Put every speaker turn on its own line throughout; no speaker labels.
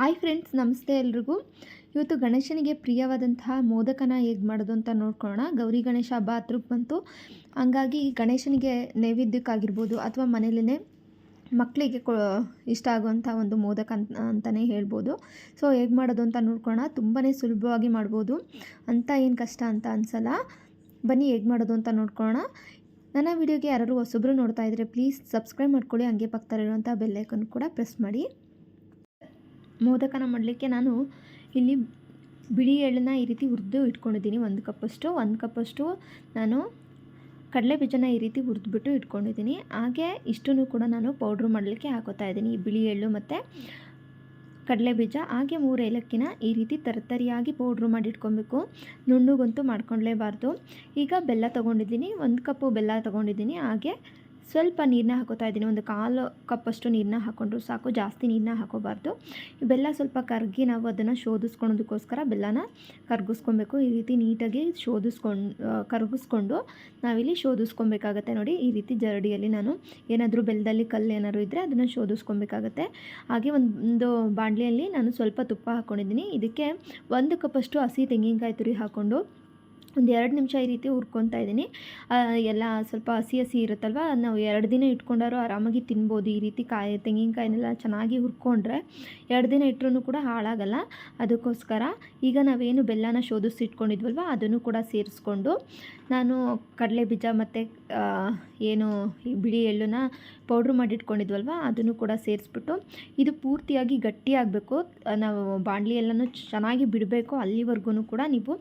Hi friends ನಮಸ್ತೆ ಎಲ್ರಿಗೂ. ಇವತ್ತು ಗಣೇಶನಿಗೆ ಪ್ರಿಯವಾದಂತಹ ಮೋದಕನ ಹೇಗೆ ಮಾಡೋದು ಅಂತ ನೋಡ್ಕೊಳ್ಳೋಣ. ಗೌರಿ ಗಣೇಶ ಹಬ್ಬ ಹತ್ರಕ್ಕೆ ಬಂತು. ಹಂಗಾಗಿ ಗಣೇಶನಿಗೆ ನೈವೇದ್ಯಕ್ಕಾಗಿರ್ಬೋದು ಅಥವಾ ಮನೇಲೇ ಮಕ್ಕಳಿಗೆ ಕೊ, ಇಷ್ಟ ಆಗುವಂಥ ಒಂದು ಮೋದಕ ಅಂತ ಅಂತಲೇ ಹೇಳ್ಬೋದು. ಸೊ ಹೇಗೆ ಮಾಡೋದು ಅಂತ ನೋಡ್ಕೊಳ್ಳೋಣ. ತುಂಬಾ ಸುಲಭವಾಗಿ ಮಾಡ್ಬೋದು. ಅಂತ ಏನು ಕಷ್ಟ ಅಂತ ಅನ್ಸಲ್ಲ. ಬನ್ನಿ, ಹೇಗೆ ಮಾಡೋದು ಅಂತ ನೋಡ್ಕೊಳ್ಳೋಣ. ನನ್ನ ವಿಡಿಯೋಗೆ ಯಾರಾದರೂ ಹೊಸಬ್ರು ನೋಡ್ತಾ ಇದ್ದರೆ ಪ್ಲೀಸ್ ಸಬ್ಸ್ಕ್ರೈಬ್ ಮಾಡ್ಕೊಳ್ಳಿ. ಹಂಗೆ ಪಕ್ಕದಲ್ಲಿರುವಂಥ ಬೆಲ್ಲೈಕನ್ ಕೂಡ ಪ್ರೆಸ್ ಮಾಡಿ. ಮೋದಕನ ಮಾಡಲಿಕ್ಕೆ ನಾನು ಇಲ್ಲಿ ಬಿಳಿ ಎಳ್ಳನ್ನ ಈ ರೀತಿ ಹುರಿದು ಇಟ್ಕೊಂಡಿದ್ದೀನಿ. ಒಂದು ಕಪ್ಪಷ್ಟು ಒಂದು ಕಪ್ಪಷ್ಟು ನಾನು ಕಡಲೆ ಬೀಜನ ಈ ರೀತಿ ಹುರಿದ್ಬಿಟ್ಟು ಇಟ್ಕೊಂಡಿದ್ದೀನಿ. ಹಾಗೆ ಇಷ್ಟನ್ನು ಕೂಡ ನಾನು ಪೌಡ್ರ್ ಮಾಡಲಿಕ್ಕೆ ಹಾಕೋತಾ ಇದ್ದೀನಿ. ಈ ಬಿಳಿ ಎಳ್ಳು ಮತ್ತು ಕಡಲೆ ಬೀಜ, ಹಾಗೆ ಮೂರು ಏಲಕ್ಕಿನ ಈ ರೀತಿ ತರತರಿಯಾಗಿ ಪೌಡ್ರು ಮಾಡಿ ಇಟ್ಕೊಬೇಕು. ನುಣ್ಣಗಂತೂ ಮಾಡ್ಕೊಳ್ಲೇಬಾರ್ದು ಈಗ ಬೆಲ್ಲ ತೊಗೊಂಡಿದ್ದೀನಿ. ಒಂದು ಕಪ್ಪು ಬೆಲ್ಲ ತೊಗೊಂಡಿದ್ದೀನಿ. ಹಾಗೆ ಸ್ವಲ್ಪ ನೀರನ್ನ ಹಾಕೋತಾ ಇದ್ದೀನಿ. ಒಂದು ಕಾಲು ಕಪ್ಪಷ್ಟು ನೀರನ್ನ ಹಾಕ್ಕೊಂಡ್ರು ಸಾಕು. ಜಾಸ್ತಿ ನೀರನ್ನ ಹಾಕೋಬಾರ್ದು. ಬೆಲ್ಲ ಸ್ವಲ್ಪ ಕರಗಿ ನಾವು ಅದನ್ನು ಶೋಧಿಸ್ಕೊಳೋದಕ್ಕೋಸ್ಕರ ಬೆಲ್ಲನ ಕರಗಿಸ್ಕೊಬೇಕು. ಈ ರೀತಿ ನೀಟಾಗಿ ಶೋಧಿಸ್ಕೊಂಡು ಕರಗಿಸ್ಕೊಂಡು ನಾವಿಲ್ಲಿ ಶೋಧಿಸ್ಕೊಬೇಕಾಗತ್ತೆ ನೋಡಿ. ಈ ರೀತಿ ಜರಡಿಯಲ್ಲಿ ನಾನು ಏನಾದರೂ ಬೆಲ್ಲದಲ್ಲಿ ಕಲ್ಲು ಏನಾದರೂ ಇದ್ದರೆ ಅದನ್ನು ಶೋಧಿಸ್ಕೊಬೇಕಾಗತ್ತೆ. ಹಾಗೆ ಒಂದು ಬಾಣಲಿಯಲ್ಲಿ ನಾನು ಸ್ವಲ್ಪ ತುಪ್ಪ ಹಾಕ್ಕೊಂಡಿದ್ದೀನಿ ಇದಕ್ಕೆ ಒಂದು ಕಪ್ಪಷ್ಟು ಹಸಿ ತೆಂಗಿನಕಾಯಿ ತುರಿ ಹಾಕ್ಕೊಂಡು ಒಂದು ಎರಡು ನಿಮಿಷ ಈ ರೀತಿ ಹುರ್ಕೊತಾ ಇದ್ದೀನಿ. ಎಲ್ಲ ಸ್ವಲ್ಪ ಹಸಿ ಹಸಿ ಇರುತ್ತಲ್ವ? ನಾವು ಎರಡು ದಿನ ಇಟ್ಕೊಂಡಾರು ಆರಾಮಾಗಿ ತಿನ್ಬೋದು. ಈ ರೀತಿ ಕಾಯಿ, ತೆಂಗಿನಕಾಯಿನೆಲ್ಲ ಚೆನ್ನಾಗಿ ಹುರ್ಕೊಂಡ್ರೆ ಎರಡು ದಿನ ಇಟ್ಟರೂ ಕೂಡ ಹಾಳಾಗಲ್ಲ. ಅದಕ್ಕೋಸ್ಕರ ಈಗ ನಾವೇನು ಬೆಲ್ಲನ ಶೋಧಿಸಿ ಇಟ್ಕೊಂಡಿದ್ವಲ್ವ ಅದನ್ನು ಕೂಡ ಸೇರಿಸ್ಕೊಂಡು ನಾನು ಕಡಲೆ ಬೀಜ ಮತ್ತು ಏನು ಬಿಳಿ ಎಳ್ಳನ್ನ ಪೌಡ್ರ್ ಮಾಡಿ ಇಟ್ಕೊಂಡಿದ್ವಲ್ವ ಅದನ್ನು ಕೂಡ ಸೇರಿಸ್ಬಿಟ್ಟು ಇದು ಪೂರ್ತಿಯಾಗಿ ಗಟ್ಟಿಯಾಗಬೇಕು. ನಾವು ಬಾಣಲಿ ಎಲ್ಲನೂ ಚೆನ್ನಾಗಿ ಬಿಡಬೇಕು. ಅಲ್ಲಿವರೆಗೂ ಕೂಡ ನೀವು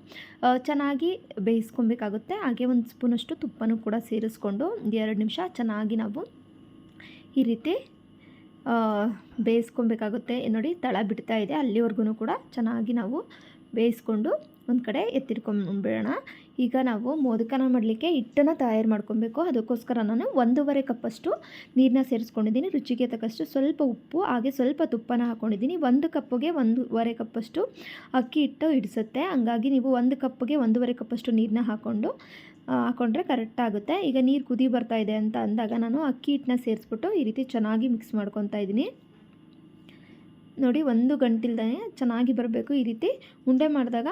ಚೆನ್ನಾಗಿ ಬೇಯಿಸ್ಕೊಬೇಕಾಗುತ್ತೆ. ಹಾಗೆ ಒಂದು ಸ್ಪೂನಷ್ಟು ತುಪ್ಪನೂ ಕೂಡ ಸೇರಿಸ್ಕೊಂಡು ಎರಡು ನಿಮಿಷ ಚೆನ್ನಾಗಿ ನಾವು ಈ ರೀತಿ ಬೇಯಿಸ್ಕೊಬೇಕಾಗುತ್ತೆ. ನೋಡಿ, ತಳ ಬಿಡ್ತಾ ಇದೆ. ಅಲ್ಲಿವರೆಗೂ ಕೂಡ ಚೆನ್ನಾಗಿ ನಾವು ಬೇಯಿಸ್ಕೊಂಡು ಒಂದು ಕಡೆ ಎತ್ತಿಟ್ಕೊಂಡ್ಬಿಡೋಣ ಈಗ ನಾವು ಮೋದಕನ ಮಾಡಲಿಕ್ಕೆ ಹಿಟ್ಟನ್ನು ತಯಾರು ಮಾಡ್ಕೊಬೇಕು. ಅದಕ್ಕೋಸ್ಕರ ನಾನು ಒಂದೂವರೆ ಕಪ್ಪಷ್ಟು ನೀರನ್ನ ಸೇರಿಸ್ಕೊಂಡಿದ್ದೀನಿ. ರುಚಿಗೆ ತಕ್ಕಷ್ಟು ಸ್ವಲ್ಪ ಉಪ್ಪು, ಹಾಗೆ ಸ್ವಲ್ಪ ತುಪ್ಪನ ಹಾಕ್ಕೊಂಡಿದ್ದೀನಿ ಒಂದು ಕಪ್ಪಿಗೆ ಒಂದೂವರೆ ಕಪ್ಪಷ್ಟು ಅಕ್ಕಿ ಹಿಟ್ಟು ಹಿಡಿಸುತ್ತೆ. ಹಂಗಾಗಿ ನೀವು ಒಂದು ಕಪ್ಪಿಗೆ ಒಂದೂವರೆ ಕಪ್ಪಷ್ಟು ನೀರನ್ನ ಹಾಕ್ಕೊಂಡು ಹಾಕ್ಕೊಂಡ್ರೆ ಕರೆಕ್ಟ್ ಆಗುತ್ತೆ. ಈಗ ನೀರು ಕುದಿ ಬರ್ತಾ ಇದೆ ಅಂತ ಅಂದಾಗ ನಾನು ಅಕ್ಕಿ ಹಿಟ್ಟನ್ನ ಸೇರಿಸ್ಬಿಟ್ಟು ಈ ರೀತಿ ಚೆನ್ನಾಗಿ ಮಿಕ್ಸ್ ಮಾಡ್ಕೊತಾ ಇದ್ದೀನಿ. ನೋಡಿ, ಒಂದು ಗಂಟಿಲ್ದೇ ಚೆನ್ನಾಗಿ ಬರಬೇಕು. ಈ ರೀತಿ ಉಂಡೆ ಮಾಡಿದಾಗ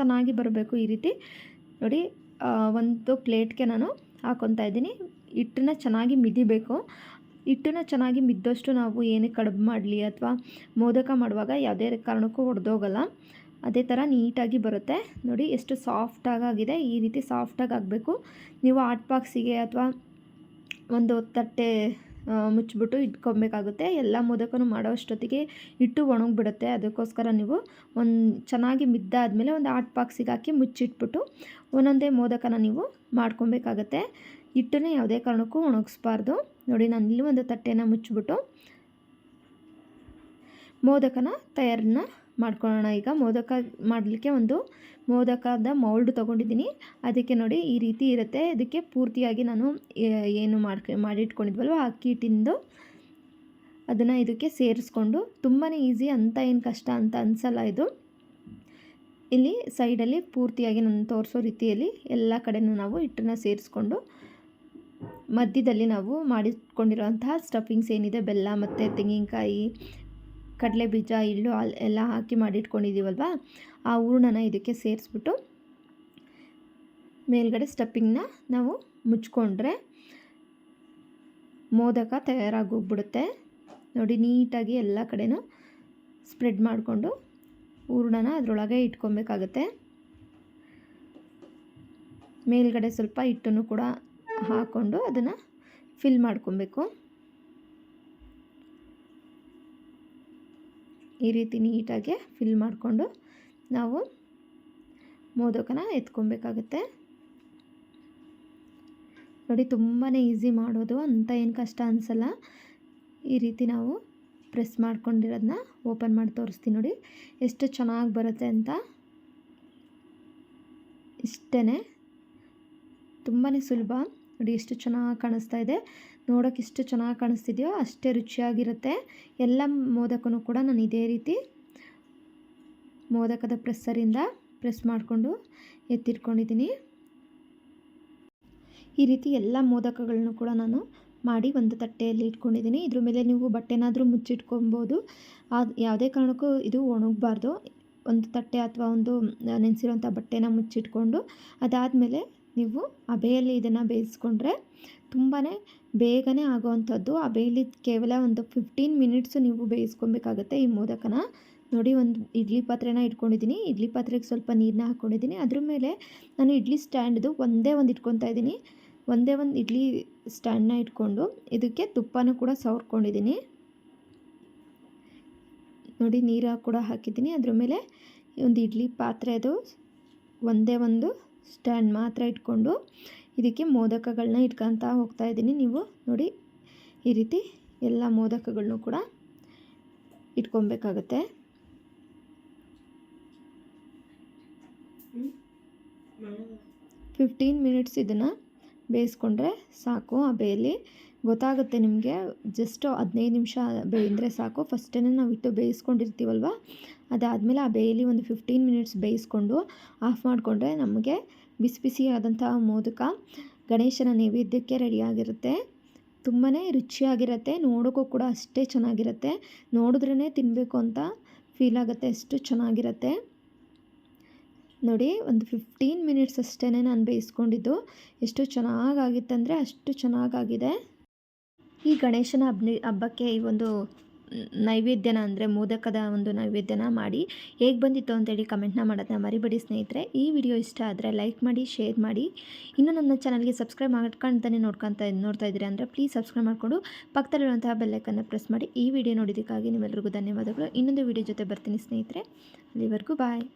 ಚೆನ್ನಾಗಿ ಬರಬೇಕು ಈ ರೀತಿ. ನೋಡಿ ಒಂದು ಪ್ಲೇಟ್ಗೆ ನಾನು ಹಾಕೊತಾ ಇದ್ದೀನಿ. ಹಿಟ್ಟನ್ನ ಚೆನ್ನಾಗಿ ಮಿದಿಬೇಕು. ಹಿಟ್ಟನ್ನ ಚೆನ್ನಾಗಿ ಮಿದ್ದಷ್ಟು ನಾವು ಏನೇ ಕಡುಬು ಮಾಡಲಿ ಅಥವಾ ಮೋದಕ ಮಾಡುವಾಗ ಯಾವುದೇ ಕಾರಣಕ್ಕೂ ಹೊಡೆದೋಗಲ್ಲ ಅದೇ ಥರ ನೀಟಾಗಿ ಬರುತ್ತೆ. ನೋಡಿ, ಎಷ್ಟು ಸಾಫ್ಟಾಗಿದೆ ಈ ರೀತಿ ಸಾಫ್ಟಾಗಿ ಆಗಬೇಕು. ನೀವು ಆಟ್ ಬಾಕ್ಸಿಗೆ ಅಥವಾ ಒಂದು ತಟ್ಟೆ ಮುಚ್ಚಿಬಿಟ್ಟು ಇಟ್ಕೊಬೇಕಾಗುತ್ತೆ ಎಲ್ಲ ಮೋದಕನೂ ಮಾಡೋ ಅಷ್ಟೊತ್ತಿಗೆ ಹಿಟ್ಟು ಒಣಗಿಬಿಡುತ್ತೆ. ಅದಕ್ಕೋಸ್ಕರ ನೀವು ಒಂದು ಚೆನ್ನಾಗಿ ಮಿದ್ದಾದಮೇಲೆ ಒಂದು ಆಟ್ ಬಾಕ್ಸಿಗೆ ಹಾಕಿ ಮುಚ್ಚಿಟ್ಬಿಟ್ಟು ಒಂದೊಂದೇ ಮೋದಕನ ನೀವು ಮಾಡ್ಕೊಬೇಕಾಗತ್ತೆ ಹಿಟ್ಟನ್ನ ಯಾವುದೇ ಕಾರಣಕ್ಕೂ ಒಣಗಿಸ್ಬಾರ್ದು. ನೋಡಿ, ನಾನು ಇಲ್ಲಿ ಒಂದು ತಟ್ಟೆನ ಮುಚ್ಚಿಬಿಟ್ಟು ಮೋದಕನ ತಯಾರನ್ನ ಮಾಡ್ಕೊಳ್ಳೋಣ. ಈಗ ಮೋದಕ ಮಾಡಲಿಕ್ಕೆ ಒಂದು ಮೋದಕದ ಮೌಲ್ಡ್ ತೊಗೊಂಡಿದ್ದೀನಿ. ಅದಕ್ಕೆ ನೋಡಿ ಈ ರೀತಿ ಇರುತ್ತೆ. ಅದಕ್ಕೆ ಪೂರ್ತಿಯಾಗಿ ನಾನು ಏನು ಮಾಡ್ಕ, ಮಾಡಿಟ್ಕೊಂಡಿದ್ವಲ್ವ ಅಕ್ಕಿ ಹಿಟ್ಟಿಂದು ಅದನ್ನು ಇದಕ್ಕೆ ಸೇರಿಸ್ಕೊಂಡು ತುಂಬಾ ಈಸಿ ಅಂತ ಏನು ಕಷ್ಟ ಅಂತ ಅನಿಸಲ್ಲ ಇದು. ಇಲ್ಲಿ ಸೈಡಲ್ಲಿ ಪೂರ್ತಿಯಾಗಿ ನಾನು ತೋರಿಸೋ ರೀತಿಯಲ್ಲಿ ಎಲ್ಲ ಕಡೆನೂ ನಾವು ಹಿಟ್ಟನ್ನು ಸೇರಿಸ್ಕೊಂಡು, ಮಧ್ಯದಲ್ಲಿ ನಾವು ಮಾಡಿಕೊಂಡಿರುವಂತಹ ಸ್ಟಫಿಂಗ್ಸ್ ಏನಿದೆ, ಬೆಲ್ಲ ಮತ್ತು ತೆಂಗಿನಕಾಯಿ ಕಡಲೆ ಬೀಜ ಎಳ್ಳು ಎಲ್ಲ ಹಾಕಿ ಮಾಡಿಟ್ಕೊಂಡಿದ್ದೀವಲ್ವ? ಆ ಹೂರ್ಣನ ಇದಕ್ಕೆ ಸೇರಿಸ್ಬಿಟ್ಟು ಮೇಲ್ಗಡೆ ಸ್ಟಫಿಂಗ್ನ ನಾವು ಮುಚ್ಕೊಂಡ್ರೆ ಮೋದಕ ತಯಾರಾಗೋಗ್ಬಿಡುತ್ತೆ. ನೋಡಿ, ನೀಟಾಗಿ ಎಲ್ಲ ಕಡೆನೂ ಸ್ಪ್ರೆಡ್ ಮಾಡಿಕೊಂಡು ಹೂರ್ಣನ ಅದರೊಳಗೆ ಇಟ್ಕೊಬೇಕಾಗತ್ತೆ. ಮೇಲ್ಗಡೆ ಸ್ವಲ್ಪ ಹಿಟ್ಟನ್ನು ಕೂಡ ಹಾಕ್ಕೊಂಡು ಅದನ್ನು ಫಿಲ್ ಮಾಡ್ಕೊಬೇಕು. ಈ ರೀತಿ ನೀಟಾಗಿ ಫಿಲ್ ಮಾಡಿಕೊಂಡು ನಾವು ಮೋದಕನ ಎತ್ಕೊಬೇಕಾಗುತ್ತೆ. ನೋಡಿ ತುಂಬಾ ಈಸಿ ಮಾಡೋದು, ಅಂತ ಏನು ಕಷ್ಟ ಅನಿಸಲ್ಲ. ಈ ರೀತಿ ನಾವು ಪ್ರೆಸ್ ಮಾಡ್ಕೊಂಡಿರೋದನ್ನ ಓಪನ್ ಮಾಡಿ ತೋರಿಸ್ತೀನಿ ನೋಡಿ, ಎಷ್ಟು ಚೆನ್ನಾಗಿ ಬರುತ್ತೆ ಅಂತ. ಇಷ್ಟೇ ತುಂಬಾ ಸುಲಭ. ನೋಡಿ, ಎಷ್ಟು ಚೆನ್ನಾಗಿ ಕಾಣಿಸ್ತಾ ಇದೆ. ನೋಡೋಕೆ ಎಷ್ಟು ಚೆನ್ನಾಗಿ ಕಾಣಿಸ್ತಿದೆಯೋ ಅಷ್ಟೇ ರುಚಿಯಾಗಿರುತ್ತೆ. ಎಲ್ಲ ಮೋದಕನೂ ಕೂಡ ನಾನು ಇದೇ ರೀತಿ ಮೋದಕದ ಪ್ರೆಸ್ಸರಿಂದ ಪ್ರೆಸ್ ಮಾಡಿಕೊಂಡು ಎತ್ತಿಟ್ಕೊಂಡಿದ್ದೀನಿ. ಈ ರೀತಿ ಎಲ್ಲ ಮೋದಕಗಳನ್ನು ಕೂಡ ನಾನು ಮಾಡಿ ಒಂದು ತಟ್ಟೆಯಲ್ಲಿ ಇಟ್ಕೊಂಡಿದ್ದೀನಿ. ಇದ್ರ ಮೇಲೆ ನೀವು ಬಟ್ಟೆನಾದರೂ ಮುಚ್ಚಿಟ್ಕೊಬೋದು. ಅದು ಯಾವುದೇ ಕಾರಣಕ್ಕೂ ಇದು ಒಣಗಬಾರ್ದು. ಒಂದು ತಟ್ಟೆ ಅಥವಾ ಒಂದು ನೆನೆಸಿರೋಂಥ ಬಟ್ಟೆನ ಮುಚ್ಚಿಟ್ಕೊಂಡು ಅದಾದಮೇಲೆ ನೀವು ಅಬೆಯಲ್ಲಿ ಇದನ್ನು ಬೇಯಿಸ್ಕೊಂಡ್ರೆ ತುಂಬಾ ಬೇಗನೆ ಆಗೋವಂಥದ್ದು. ಬೇಯಲ್ಲಿ ಕೇವಲ ಒಂದು ಫಿಫ್ಟೀನ್ ಮಿನಿಟ್ಸು ನೀವು ಬೇಯಿಸ್ಕೊಬೇಕಾಗತ್ತೆ ಈ ಮೋದಕನ. ನೋಡಿ, ಒಂದು ಇಡ್ಲಿ ಪಾತ್ರೆನ ಇಟ್ಕೊಂಡಿದ್ದೀನಿ. ಇಡ್ಲಿ ಪಾತ್ರೆಗೆ ಸ್ವಲ್ಪ ನೀರನ್ನ ಹಾಕ್ಕೊಂಡಿದ್ದೀನಿ ಅದ್ರ ಮೇಲೆ ನಾನು ಇಡ್ಲಿ ಸ್ಟ್ಯಾಂಡ್ದು ಒಂದೇ ಒಂದು ಇಟ್ಕೊತಾ ಇದ್ದೀನಿ. ಒಂದೇ ಒಂದು ಇಡ್ಲಿ ಸ್ಟ್ಯಾಂಡ್ನ ಇಟ್ಕೊಂಡು ಇದಕ್ಕೆ ತುಪ್ಪನೂ ಕೂಡ ಸವರ್ಕೊಂಡಿದ್ದೀನಿ. ನೋಡಿ, ನೀರು ಕೂಡ ಹಾಕಿದ್ದೀನಿ. ಅದ್ರ ಮೇಲೆ ಒಂದು ಇಡ್ಲಿ ಪಾತ್ರೆದು ಒಂದೇ ಒಂದು ಸ್ಟ್ಯಾಂಡ್ ಮಾತ್ರ ಇಟ್ಕೊಂಡು ಇದಕ್ಕೆ ಮೋದಕಗಳನ್ನ ಇಟ್ಕೊತಾ ಹೋಗ್ತಾ ಇದ್ದೀನಿ. ನೀವು ನೋಡಿ, ಈ ರೀತಿ ಎಲ್ಲ ಮೋದಕಗಳನ್ನು ಕೂಡ ಇಟ್ಕೊಬೇಕಾಗತ್ತೆ. ಫಿಫ್ಟೀನ್ ಮಿನಿಟ್ಸ್ ಇದನ್ನು ಬೇಯಿಸ್ಕೊಂಡ್ರೆ ಸಾಕು ಆ ಬೇಯಲ್ಲಿ. ಗೊತ್ತಾಗುತ್ತೆ ನಿಮಗೆ, ಜಸ್ಟ್ ಹದಿನೈದು ನಿಮಿಷ ಬೇಯಿದ್ರೆ ಸಾಕು. ಫಸ್ಟೇ ನಾವು ಇಟ್ಟು ಬೇಯಿಸ್ಕೊಂಡಿರ್ತೀವಲ್ವ? ಅದಾದಮೇಲೆ ಆ ಬೇಯಲ್ಲಿ ಒಂದು ಫಿಫ್ಟೀನ್ ಮಿನಿಟ್ಸ್ ಬೇಯಿಸ್ಕೊಂಡು ಆಫ್ ಮಾಡಿಕೊಂಡ್ರೆ ನಮಗೆ ಬಿಸಿ ಬಿಸಿಯಾದಂತಹ ಮೋದಕ ಗಣೇಶನ ನೈವೇದ್ಯಕ್ಕೆ ರೆಡಿಯಾಗಿರುತ್ತೆ. ತುಂಬಾ ರುಚಿಯಾಗಿರುತ್ತೆ, ನೋಡೋಕ್ಕೂ ಕೂಡ ಅಷ್ಟೇ ಚೆನ್ನಾಗಿರುತ್ತೆ. ನೋಡಿದ್ರೇ ತಿನ್ನಬೇಕು ಅಂತ ಫೀಲ್ ಆಗುತ್ತೆ, ಅಷ್ಟು ಚೆನ್ನಾಗಿರುತ್ತೆ. ನೋಡಿ, ಒಂದು ಫಿಫ್ಟೀನ್ ಮಿನಿಟ್ಸ್ ಅಷ್ಟೇ ನಾನು ಬೇಯಿಸ್ಕೊಂಡಿದ್ದು. ಎಷ್ಟು ಚೆನ್ನಾಗಾಗಿತ್ತಂದರೆ ಅಷ್ಟು ಚೆನ್ನಾಗಾಗಿದೆ. ಈ ಗಣೇಶನ ಹಬ್ಬ, ಹಬ್ಬಕ್ಕೆ ಈ ಒಂದು ನೈವೇದ್ಯನ ಅಂದರೆ ಮೋದಕದ ಒಂದು ನೈವೇದ್ಯನ ಮಾಡಿ ಹೇಗೆ ಬಂದಿತ್ತು ಅಂತೇಳಿ ಕಮೆಂಟ್ನ ಮಾಡೋದನ್ನ ಮರಿಬೇಡಿ ಸ್ನೇಹಿತರೆ. ಈ ವಿಡಿಯೋ ಇಷ್ಟ ಆದರೆ ಲೈಕ್ ಮಾಡಿ ಶೇರ್ ಮಾಡಿ. ಇನ್ನೂ ನನ್ನ ಚಾನಲ್ಗೆ ಸಬ್ಸ್ಕ್ರೈಬ್ ಮಾಡ್ಕೊಂತಾನೆ ನೋಡ್ಕೊತಾ ನೋಡ್ತಾ ಇದ್ದೀರಿ ಅಂದರೆ ಪ್ಲೀಸ್ ಸಬ್ಸ್ಕ್ರೈಬ್ ಮಾಡಿಕೊಂಡು ಪಕ್ಕದಲ್ಲಿರುವಂತಹ ಬೆಲ್ಲೈಕನ್ನು ಪ್ರೆಸ್ ಮಾಡಿ ಈ ವಿಡಿಯೋ ನೋಡಿದ್ದಕ್ಕಾಗಿ ನಿಮ್ಮೆಲ್ಲರಿಗೂ ಧನ್ಯವಾದಗಳು. ಇನ್ನೊಂದು ವಿಡಿಯೋ ಜೊತೆ ಬರ್ತೀನಿ ಸ್ನೇಹಿತರೆ. ಅಲ್ಲಿವರೆಗೂ ಬಾಯ್